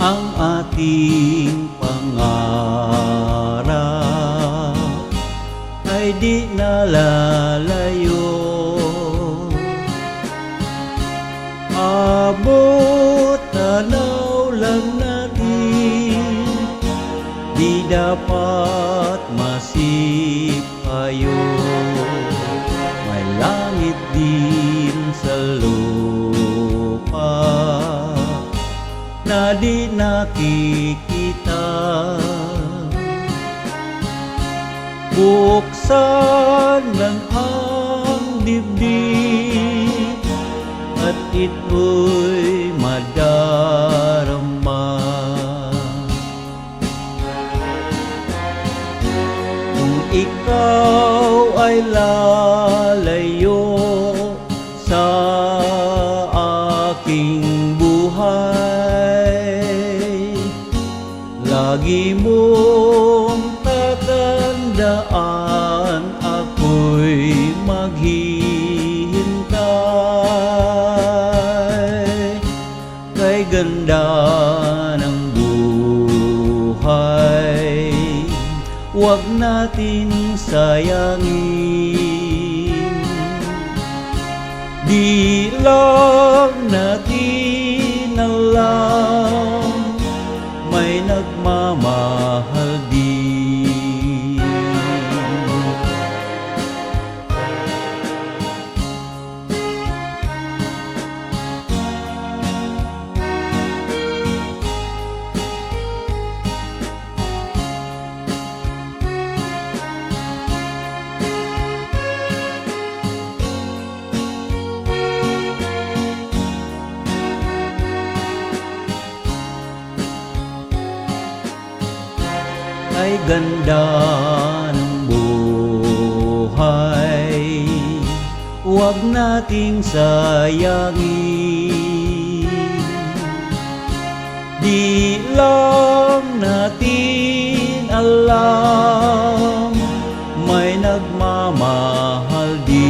ating pangarap. Ay di nalalayo. Abot tanaw lang natin. Di dapat masipayo May langit din sa lupa Na di nakikita. Buksan lang ang dibdib At ito'y madarama. Kung ikaw ay lalayo Lagi mong tatandaan ako'y maghihintay. Kay ganda ng buhay Huwag natin sayangin. Di lang nagmamahal ay ganda ng buhay. Huwag nating sayangin. Di lang natin alam May nagmamahal din